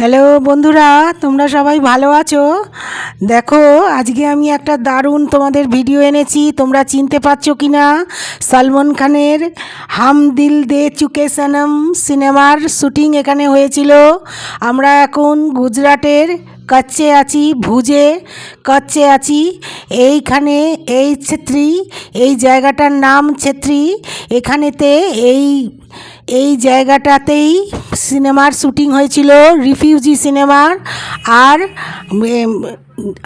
Hello বন্ধুরা, তোমরা সবাই ভালো আছো? দেখো, আজকে আমি একটা দারুণ তোমাদের ভিডিও এনেছি, তোমরা চিনতে পারছ কি না সলমন খানের হাম দিল দে চুকে সনম সিনেমার শুটিং এখানে হয়েছিল। আমরা এখন গুজরাটের কচ্চে আছি, ভুজে কচ্চে আছি। এইখানে এই ছেত্রী, এই জায়গাটার নাম ছেত্রী। এখানেতে এই এই জায়গাটাতেই সিনেমার শুটিং হয়েছিল রিফিউজি সিনেমার আর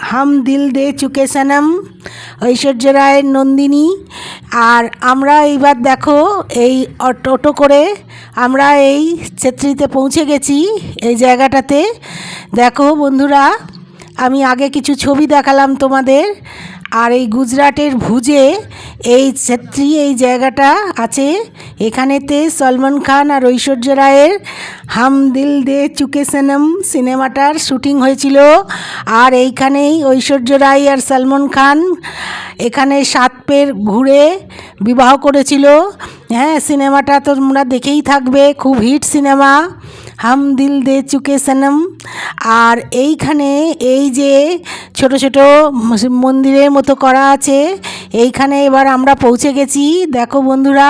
হাম দিল দে চুকে সনম, ঐশ্বর্য রায়ের নন্দিনী। আর আমরা এইবার দেখো এই অটো করে আমরা এই ছেত্রীতে পৌঁছে গেছি এই জায়গাটাতে। দেখো বন্ধুরা, আমি আগে কিছু ছবি দেখালাম তোমাদের। আর এই গুজরাটের ভুজে এই ছেত্রী, এই জায়গাটা আছে। এখানেতে সলমান খান আর ঐশ্বর্য রায়ের হাম দিল দে চুকে সেনম সিনেমাটার শুটিং হয়েছিল। আর এইখানেই ঐশ্বর্য রায় আর সলমান খান এখানে সাত পের ঘুরে বিবাহ করেছিল। হ্যাঁ সিনেমাটা তোমরা দেখেই থাকবে। খুব হিট সিনেমা। হাম দিল দে চুকে সনম। আর এইখানে এই যে ছোট ছোট মন্দিরের মতো করা আছে, এইখানে এবার আমরা পৌঁছে গেছি। দেখো বন্ধুরা,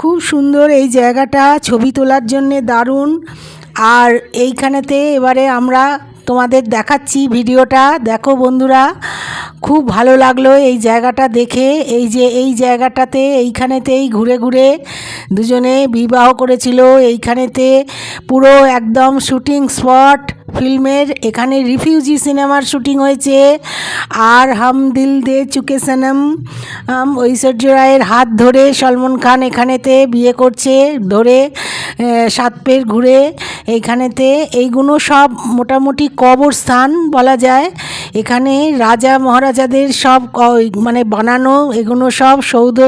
খুব সুন্দর এই জায়গাটা, ছবি তোলার জন্যে দারুণ। আর এইখানেতে এবারে আমরা তোমাদের দেখাচ্ছি ভিডিওটা। দেখো বন্ধুরা খুব ভালো লাগল এই জায়গাটা দেখে। এই যে এই জায়গাটাতে, এইখানেতেই ঘুরে ঘুরে দুজনে বিবাহ করেছিল। এইখানেতে পুরো একদম শুটিং স্পট, ফিল্মের, এখানে রিফিউজি সিনেমার শুটিং হয়েছে। আর হাম দিল দে চুকে সনম ঐশ্বর্য রায়ের হাত ধরে সলমন খান এখানেতে বিয়ে করছে, ধরে সাত পের ঘুরে এইখানেতে। এইগুলো সব মোটামুটি কবরস্থান বলা যায়। এখানে রাজা মহারাজাদের সব মানে বানানো এগুলো সব সৌধ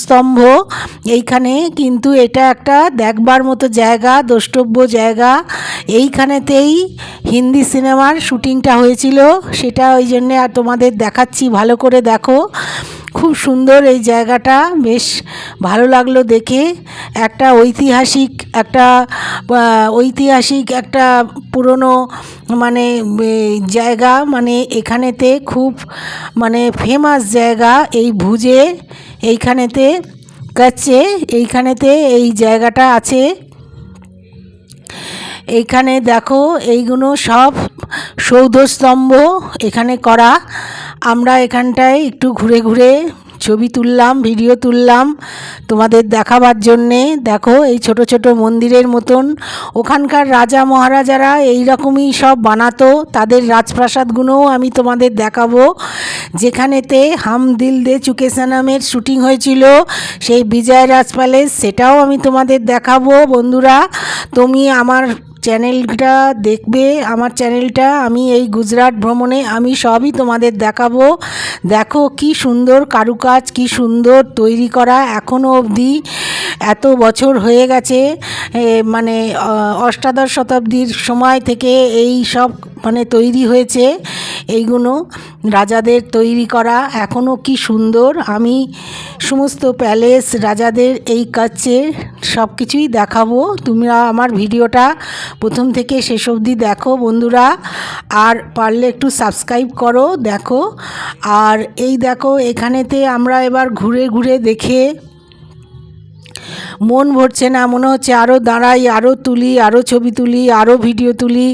স্তম্ভ। এইখানে কিন্তু এটা একটা দেখবার মতো জায়গা, দ্রষ্টব্য জায়গা। এইখানেতেই হিন্দি সিনেমার শুটিংটা হয়েছিল। সেটা ওই জন্যে আর তোমাদের দেখাচ্ছি, ভালো করে দেখো। খুব সুন্দর এই জায়গাটা, বেশ ভালো লাগল দেখে। একটা ঐতিহাসিক একটা ঐতিহাসিক, একটা পুরনো মানে জায়গা মানে এখানেতে খুব মানে ফেমাস জায়গা এই ভুজে, এইখানেতে কাচ্ছে এইখানেতে এই জায়গাটা আছে। এইখানে দেখো, এইগুলো সব সৌধস্তম্ভ এখানে করা। আমরা এখানটায় একটু ঘুরে ঘুরে ছবি তুললাম ভিডিও তুললাম তোমাদের দেখাবার জন্যে। দেখো, এই ছোট ছোট মন্দিরের মতন। ওখানকার রাজা মহারাজারা এই রকমই সব বানাতো। তাদের রাজপ্রাসাদগুলোও আমি তোমাদের দেখাবো। যেখানেতে হাম দিল দে চুকে সানামের শুটিং হয়েছিল, সেই বিজয় রাজ সেটাও আমি তোমাদের দেখাবো বন্ধুরা। তুমি আমার চ্যানেলটা দেখবে, আমার চ্যানেলটা, আমি এই গুজরাট ভ্রমণে আমি সবই তোমাদের দেখাবো। দেখো কি সুন্দর কারুকাজ, কি সুন্দর তৈরি করা এখনও অবধি। এত বছর হয়ে গেছে মানে অষ্টাদশ শতাব্দীর সময় থেকে এই সব মানে তৈরি হয়েছে, এইগুলো রাজাদের তৈরি করা এখনও কি সুন্দর। আমি সমস্ত প্যালেস রাজাদের এই কাছে সব কিছুই দেখাবো। তোমরা আমার ভিডিওটা প্রথম থেকে শেষ অবধি দেখো বন্ধুরা, আর পারলে একটু সাবস্ক্রাইব করো, দেখো। আর এই দেখো, এখানেতে আমরা এবার ঘুরে ঘুরে দেখে মন ভরছে না, মনে হচ্ছে আরও দাঁড়াই আরও তুলি আরও ছবি তুলি আরও ভিডিও তুলি।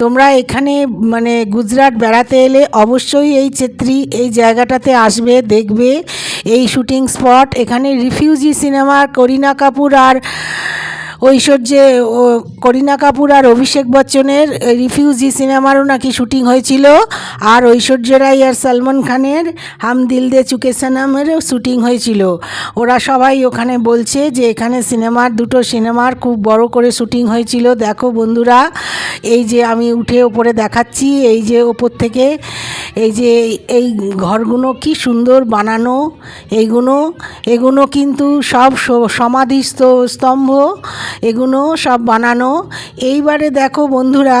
তোমরা এখানে মানে গুজরাট বেড়াতে এলে অবশ্যই এই ছেত্রী এই জায়গাটাতে আসবে, দেখবে। এই শুটিং স্পট, এখানে রিফিউজি সিনেমার করিনা কাপুর আর ঐশ্বর্যে ও করিনা কাপুর আর অভিষেক বচ্চনের রিফিউজি সিনেমারও নাকি শুটিং হয়েছিল। আর ঐশ্বর্য রায় আর সলমন খানের, হাম দিল দে চুকে সনমেরও শুটিং হয়েছিল। ওরা সবাই ওখানে বলছে যে, এখানে সিনেমার দুটো সিনেমার খুব বড় করে শুটিং হয়েছিল। দেখো বন্ধুরা, এই যে আমি উঠে ওপরে দেখাচ্ছি, এই যে ওপর থেকে, এই যে এই ঘরগুলো কি সুন্দর বানানো এইগুলো এগুলো কিন্তু সব সমাধিস্থ স্তম্ভ। এগুলো সব বানানো। এইবারে দেখো বন্ধুরা,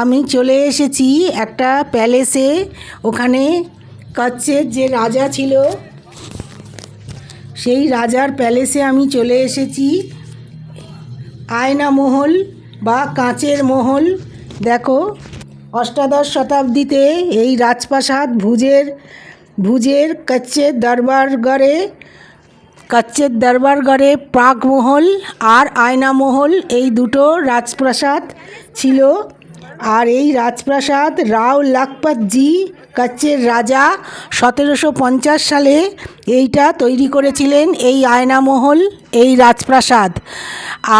আমি চলে এসেছি একটা প্যালেসে। ওখানে কচ্ছের যে রাজা ছিল, সেই রাজার প্যালেসে আমি চলে এসেছি। আয়না মহল বা কাঁচের মহল, দেখো। অষ্টাদশ শতাব্দীতে এই রাজপ্রাসাদ ভুজের ভুজের কচ্ছের দরবারগড়ে কচ্ছের দরবারগড়ে প্রাগমহল আর আয়নামহল এই দুটো রাজপ্রাসাদ ছিল। আর এই রাজপ্রাসাদ রাও লাখপাতজি কচ্ছের রাজা সতেরোশো পঞ্চাশ সালে এইটা তৈরি করেছিলেন এই আয়নামহল, এই রাজপ্রাসাদ।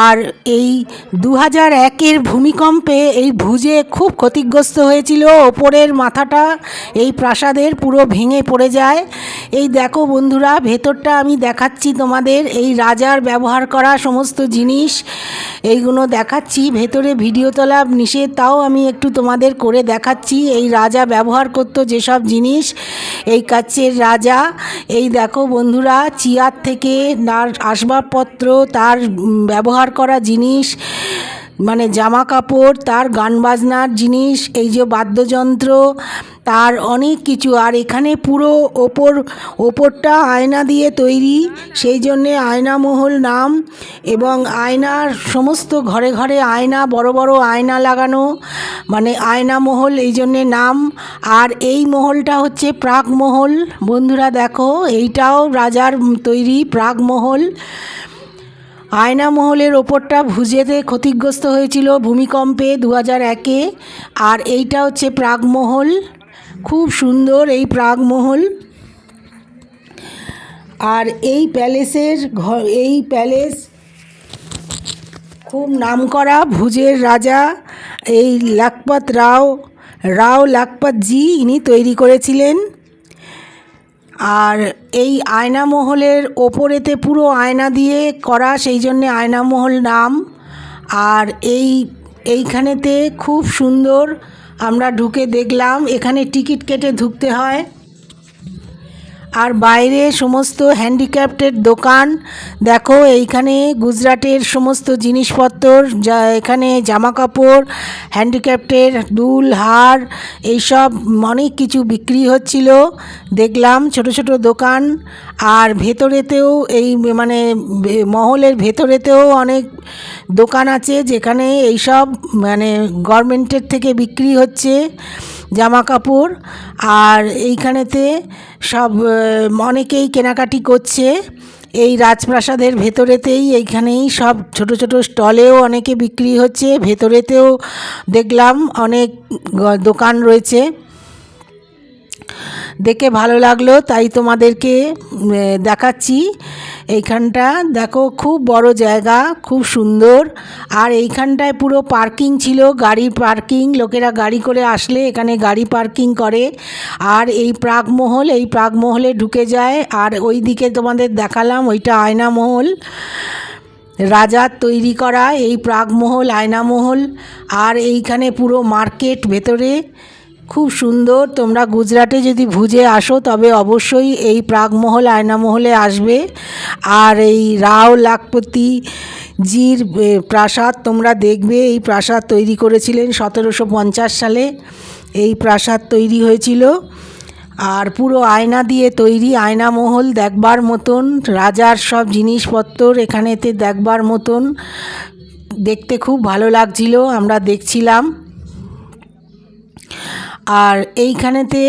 আর এই দু হাজার একের ভূমিকম্পে এই ভুজে খুব ক্ষতিগ্রস্ত হয়েছিল। ওপরের মাথাটা এই প্রাসাদের পুরো ভেঙে পড়ে যায়। এই দেখো বন্ধুরা, ভেতরটা আমি দেখাচ্ছি তোমাদের। এই রাজার ব্যবহার করা সমস্ত জিনিস, এইগুলো দেখাচ্ছি। ভেতরে ভিডিও তোলা নিষেধ, তাও আমি একটু তোমাদের করে দেখাচ্ছি। এই রাজা ব্যবহার করতো যেসব জিনিস, এই কাচ্চের রাজা, এই দেখো বন্ধুরা চেয়ার থেকে তার আসবাবপত্র তার ব্যবহার করা জিনিস মানে জামা কাপড়, তার গান বাজনার জিনিস, এই যে বাদ্যযন্ত্র, তার অনেক কিছু। আর এখানে পুরো ওপর, ওপরটা আয়না দিয়ে তৈরি, সেই জন্যে আয়নামহল নাম এবং আয়নার সমস্ত ঘরে ঘরে আয়না, বড় বড় আয়না লাগানো মানে আয়নামহল এই জন্যে নাম। আর এই মহলটা হচ্ছে প্রাগমহল বন্ধুরা দেখো, এইটাও রাজার তৈরি প্রাগমহল আয়নামহলের ওপরটা ভুজেতে ক্ষতিগ্রস্ত হয়েছিল ভূমিকম্পে দু হাজার একে, আর এইটা হচ্ছে প্রাগমহল। খুব সুন্দর এই প্রাগমহল। আর এই প্যালেসের ঘর এই প্যালেস খুব নামকরা ভুজের রাজা এই লাখপত রাও রাও লাখপত জি ইনি তৈরি করেছিলেন। আর এই আয়না মহলের ওপরেতে পুরো আয়না দিয়ে করা, সেই জন্যে আয়নামহল নাম। আর এই, এইখানেতে খুব সুন্দর আমরা ঢুকে দেখলাম, এখানে টিকিট কেটে ঢুকতে হয়। আর বাইরে সমস্ত হ্যান্ডিক্যাপ্টের দোকান, দেখো এইখানে গুজরাটের সমস্ত জিনিসপত্র যা এখানে জামা কাপড় হ্যান্ডিক্রাফটের দুল, হার, এইসব অনেক কিছু বিক্রি হচ্ছিল। দেখলাম ছোট ছোট দোকান, আর ভেতরেতেও এই মানে মহলের ভেতরেতেও অনেক দোকান আছে যেখানে এইসব মানে গভর্নমেন্টের থেকে বিক্রি হচ্ছে। জামা কাপড় আর এইখানেতে সব অনেকেই কেনাকাটি করছে। এই রাজপ্রাসাদের ভেতরেতেই এইখানেই সব ছোট ছোট স্টলেও অনেকে বিক্রি হচ্ছে। ভেতরেতেও দেখলাম অনেক দোকান রয়েছে। দেখে ভালো লাগল, তাই তোমাদেরকে দেখাচ্ছি। এইখানটা দেখো খুব বড় জায়গা, খুব সুন্দর। আর এইখানটায় পুরো পার্কিং ছিল, গাড়ি পার্কিং, লোকেরা গাড়ি করে আসলে এখানে গাড়ি পার্কিং করে। আর এই প্রাগমহল, এই প্রাগমহলে ঢুকে যায়। আর ওই দিকে তোমাদের দেখালাম, ওইটা আয়নামহল। রাজার তৈরি করা এই প্রাগমহল, আয়নামহল। আর এইখানে পুরো মার্কেট ভেতরে। খুব সুন্দর। তোমরা গুজরাটে যদি ভুজে আসো, তবে অবশ্যই এই প্রাগমহল, আয়নামহলে আসবে। আর এই রাও লাখপতি জির প্রাসাদ তোমরা দেখবে। এই প্রাসাদ তৈরি করেছিলেন সতেরোশো পঞ্চাশ সালে। এই প্রাসাদ তৈরি হয়েছিল। আর পুরো আয়না দিয়ে তৈরি আয়নামহল দেখবার মতন, রাজার সব জিনিসপত্র এখানেতে দেখবার মতন। দেখতে খুব ভালো লাগছিল, আমরা দেখছিলাম। আর এইখানেতে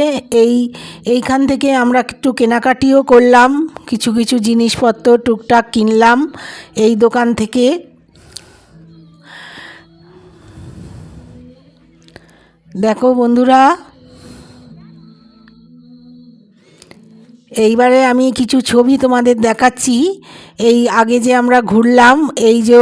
এই, এইখান থেকে আমরা একটু কেনাকাটিও করলাম, কিছু কিছু জিনিসপত্র টুকটাক কিনলাম এই দোকান থেকে। দেখো বন্ধুরা, এইবারে আমি কিছু ছবি তোমাদের দেখাচ্ছি। এই আগে যে আমরা ঘুরলাম, এই যে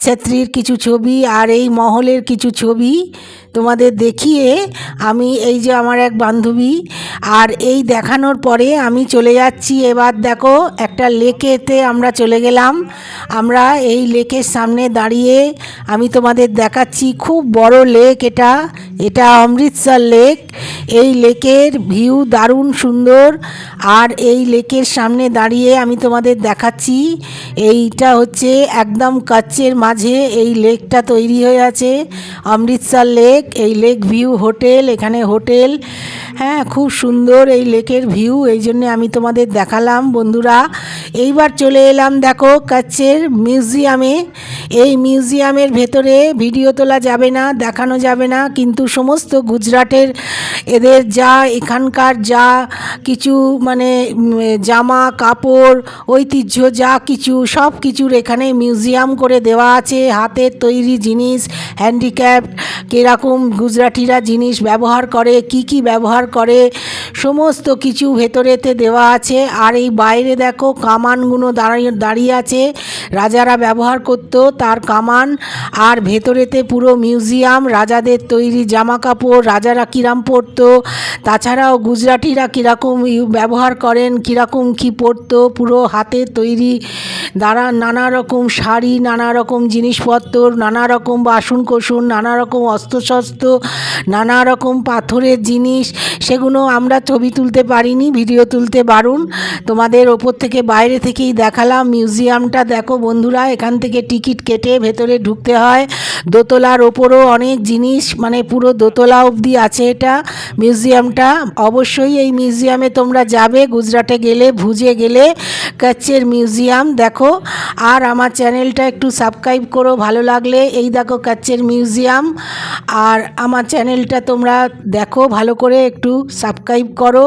ছাত্রীর কিছু ছবি আর এই মহলের কিছু ছবি তোমাদের দেখিয়ে আমি এই যে আমার এক বান্ধবী আর এই দেখানোর পরে আমি চলে যাচ্ছি। এবার দেখো একটা লেকেতে আমরা চলে গেলাম। আমরা এই লেকের সামনে দাঁড়িয়ে আমি তোমাদের দেখাচ্ছি খুব বড় লেক এটা। এটা অমৃতসর লেক। এই লেকের ভিউ দারুণ সুন্দর। আর এই লেকের সামনে দাঁড়িয়ে আমি তোমাদের দেখাচ্ছি এইটা হচ্ছে একদম কাচ্চের মাঝে এই লেকটা তৈরি হয়ে আছে, অমৃতসর লেক, এই লেক ভিউ হোটেল, এখানে হোটেল হ্যাঁ খুব সুন্দর এই লেকের ভিউ, এই জন্য আমি তোমাদের দেখালাম, বন্ধুরা। এইবার চলে এলাম, দেখো কাচ্ছের মিউজিয়ামে। এই মিউজিয়ামের ভেতরে ভিডিও তোলা যাবে না, দেখানো যাবে না, কিন্তু সমস্ত গুজরাটের এদের যা, এখানকার যা কিছু মানে জামা, কাপড়, ঐতিহ্য যা কিছু, সব কিছুর এখানে মিউজিয়াম করে দেওয়া আছে। হাতের তৈরি জিনিস, হ্যান্ডিক্যাপ, কীরকম গুজরাটিরা জিনিস ব্যবহার করে, কি কি ব্যবহার করে সমস্ত কিছু ভেতরেতে দেওয়া আছে। আর এই বাইরে দেখো কামানগুলো দাঁড়িয়ে দাঁড়িয়ে আছে। রাজারা ব্যবহার করত তার কামান। আর ভেতরেতে পুরো মিউজিয়াম, রাজাদের তৈরি জামা কাপড় রাজারা কিরাম পরতো। তাছাড়াও গুজরাটিরা কীরকম ব্যবহার করেন, কীরকম কী পরতো। পুরো হাতে তৈরি দ্বারা নানা রকম শাড়ি, নানা রকম জিনিসপত্র নানা রকম বাসন কোসন নানা রকম অস্ত্রশস্ত্র, নানা রকম পাথরের জিনিস। সেগুলো আমরা ছবি তুলতে পারিনি, ভিডিও তুলতে পারুন তোমাদের ওপর থেকে, বাইরে থেকেই দেখালাম, মিউজিয়ামটা দেখো বন্ধুরা, এখান থেকে টিকিট কেটে ভেতরে ঢুকতে হয়। দোতলার ওপরও অনেক জিনিস মানে পুরো দোতলা অবধি আছে এটা, মিউজিয়ামটা। অবশ্যই এই মিউজিয়ামে তোমরা যাবে, গুজরাটে গেলে, ভুজে গেলে কাচ্চের মিউজিয়াম দেখো। আর আমার চ্যানেলটা একটু সাবস্ক্রাইব করো, ভালো লাগলে, এই দেখো কাচ্চের মিউজিয়াম। আর আমার চ্যানেলটা তোমরা দেখো, ভালো করে একটু সাবস্ক্রাইব করো।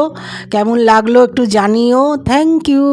কেমন লাগল একটু জানিও। Thank you